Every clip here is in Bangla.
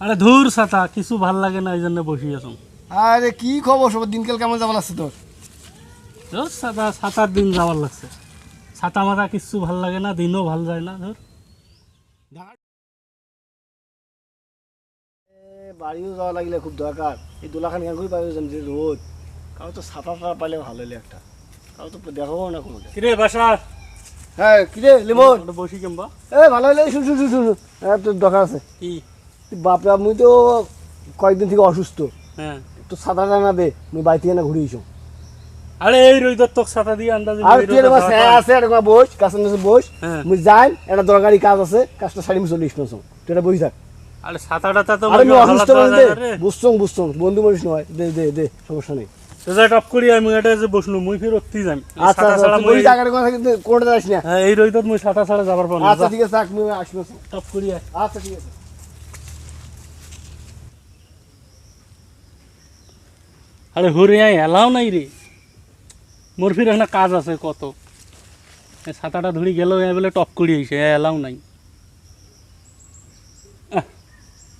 আরে ধুর ছাতা কিছু ভালো লাগে না এই জন্য বসি আছো। আরে কি খবর? সব দিনকাল কেমন যাবার লাগছে তোর? ধর ছাতা সাতার দিন যাওয়ার লাগছে। ছাতা মাথা কিছু ভালো লাগে না দিনও ভালো যায় না ধর। এ, বাড়িও যাওয়া লাগলে খুব দরকার। এই দোলাখান কেন করে পাবে যে রোদ। কারও তো ছাতা ছাতা পাইলে ভালো হলে একটা। কারও তো দেখাবো না কোনো কিরে বাসা? হ্যাঁ কিরে লিমন? বসি কেমবা? এ ভালো হলে শুন শুন শুন শুন শুন। হ্যাঁ তোর দরকার আছে। কি? বাপরা মুই তো কয়েকদিন থেকে অসুস্থ। হ্যাঁ। তো ছাতা টানা দে মুই বাড়ি থেকে না ঘুরে এসো। আরে এই রইদর তোক ছাতা দিয়ে আন্দাজে আর তুই এরকম স্যার আছে এরকম বস কাছের নিচে বস। হ্যাঁ। মুই যাই একটা দরকারি কাজ আছে কাজটা সারি মুই চলে এসো তুই এটা বসে থাক। আরে ছাতাটা তো আরে মুই অসুস্থ রে। বুঝছং বুঝছং বন্ধু মানুষ নয়। দে দে দে সমস্যা নেই। টপ করি আমি এটা যে বসলু মুই ফির অত্তি যাই। আচ্ছা আচ্ছা থাক এরকম থাকে কিন্তু যাস না। হ্যাঁ এই রইদর মুই ছাড়া যাবার পারব আচ্ছা ঠিক আছে থাক মুই আসব টপ করি আচ্ছা ঠিক আছে। আরে হরে এলাও নাই রে। মোর ফির এখানে কাজ আছে কত। ছাতাটা ধরি গেল বলে টপ করি আইসে এলাও নাই।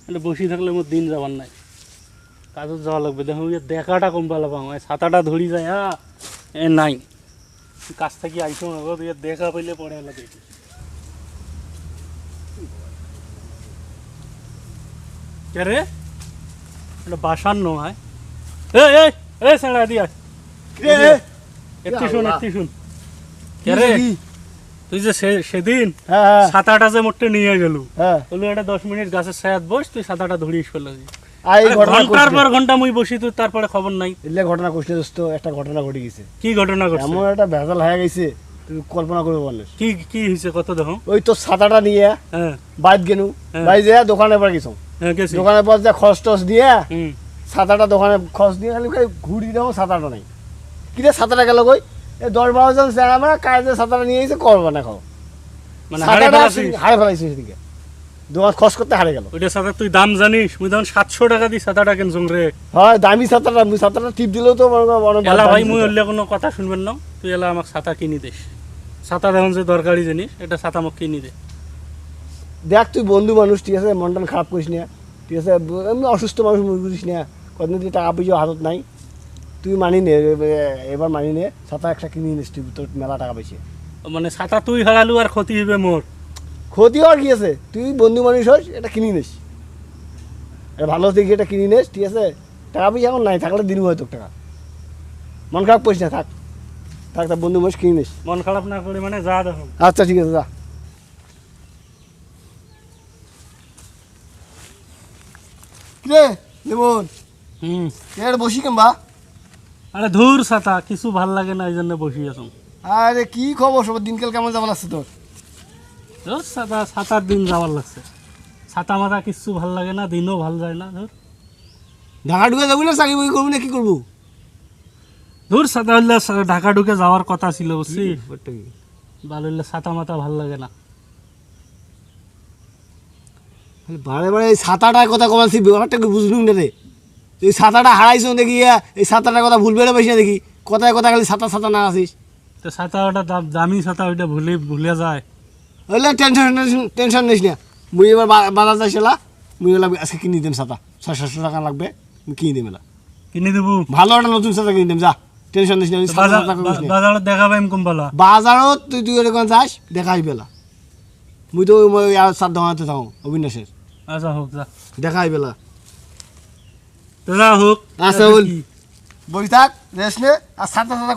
এটা বসি থাকলে মোর দিন যাবার নাই। কাজত যাওয়া লাগবে, দেখো ইয়ে দেখাটা কম পালা পাও ছাতাটা ধরি যায় হ্যাঁ এ নাই। কাজ থেকে আইসো না ইয়ে দেখা পাইলে পড়ে দেখি। কে রে? বাসার নয়। এই এই এই সেড়া দিয়া। কিরে একটু শুন। একটু শুন। কে রে? তুই যে সেদিন হ্যাঁ হ্যাঁ। সাতাটা যে মোটে নিয়ে গেল হ্যাঁ। বলল এটা দশ মিনিট গাছের ছায়াত বস তুই সাতাটা ধরিস ফেলে ঘণ্টার পর ঘণ্টা মুই বসি তুই তারপরে খবর নাই। এলে ঘটনা কইলে দোস্ত একটা ঘটনা ঘটে গেছে। কি ঘটনা ঘটছে? এমন একটা ভেজাল হয়ে গেছে তুই কল্পনা পারলিস কি কি হয়েছে কত দেখো? ওই তো ছাতাটা নিয়ে বাইর গেনু। বাই যে দোকানে পর গেছো। দোকানের পর যা খরচ টস দিয়ে ছাতাটা দোকানে খরচ দিয়ে খালি খালি ঘুরি দেবো ছাতাটা নাই। কিরে ছাতাটা গেল কই? এই দশ বারো জন স্যার আমরা কাজে ছাতাটা নিয়ে এসে করব না খাও। মানে হারে ফেলাইছি সেদিকে দোকান খরচ করতে হারে গেল। ওইটা তুই দাম জানিস? মুই তখন সাতশো টাকা দিই সাতাটা কিনছুন রে। হয় দামি মুই টিপ দিলেও তো মনে এলা ভাই মুই কোনো কথা শুনবেন না। তুই এলা আমাকে ছাতা কিনি দিস। ছাতা দেখুন যে দরকারি জিনিস এটা ছাতা আমাকে কিনি দে। দেখ তুই বন্ধু মানুষ ঠিক আছে? মন টন খারাপ করিস না। ঠিক আছে? এমনি অসুস্থ মানুষ মুই বুঝিস না। কদিন টাকা পয়সা হাতত নাই। তুই মানি নে এবার মানি নে ছাতা একটা কিনে নিস তুই তোর মেলা টাকা পাইছে মানে ছাতা তুই হারালু আর ক্ষতি হবে মোর। ক্ষতি হওয়ার কি আছে? তুই বন্ধু মানুষ হোস এটা কিনে নিস। এটা ভালো দেখি এটা কিনে নিস ঠিক আছে? টাকা পয়সা এখন নাই থাকলে দিন হয় তোর টাকা। মন খারাপ করিস না থাক। থাক তা বন্ধু মানুষ কিনে নিস। মন খারাপ না করে মানে যা দেখো। আচ্ছা ঠিক আছে যা। কিরে লেমন? হুম। এর বসি কেমবা আরে ধুর ছাতা কিছু ভালো লাগে না এই জন্য বসি আছো আরে কি খবর? সব দিনকাল কেমন যাবার লাগছে তোর? ধর ছাতা সাতার দিন যাওয়ার লাগছে। ছাতা মাথা কিছু ভালো লাগে না দিনও ভালো যায় না ধর। ঢাকা ঢুকে যাবি না চাকরি বাকরি করবি না কি করব? ধুর ছাতা হইলে ঢাকা ঢুকে যাওয়ার কথা ছিল বুঝছি? ভালো হইলে ছাতা মাথা ভালো লাগে না। বারে বারে এই ছাতাটার কথা কমাচ্ছি ব্যাপারটা কি বুঝলুম না রে? এই ছাতাটা হারাইছ দেখি এই ছাতাটার কথা ভুলবে না পাইছি দেখি। কথায় কথা খালি ছাতা ছাতা না আসিস। তো ছাতা ওটা দামি ছাতা ওইটা ভুলে ভুলে যায়। ওইলে টেনশন টেনশন টেনশন নিস না। মুই এবার বাজার যাইছিলা মুই ওলা আজকে কিনে দিম ছাতা ছয় সাতশো টাকা লাগবে কিনে দিম এলা কিনে দেবো? ভালো একটা নতুন ছাতা কিনে দিম যা। টেনশন নিস না। বাজারত দেখা পাইম কোনবালা বাজারত তুই তুই এরকম যাস দেখাই বেলা। মুই তো সাত দোকানতে থাকো অবিনাশের। আচ্ছা হোক যা। দেখাই বেলা। তো যা হোক আচ্ছা, বল। বই থাক রেস নে আর সাতা সাতা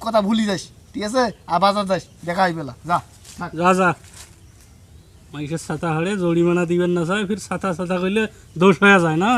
কথা ভুলি যাস ঠিক আছে? আর বাজার যাস দেখাই বেলা যা যা যা। মাইকের সাতা হারে জরিমানা দিবেন না চাই ফির সাতা সাতা করলে দোষ হয়ে যায় না?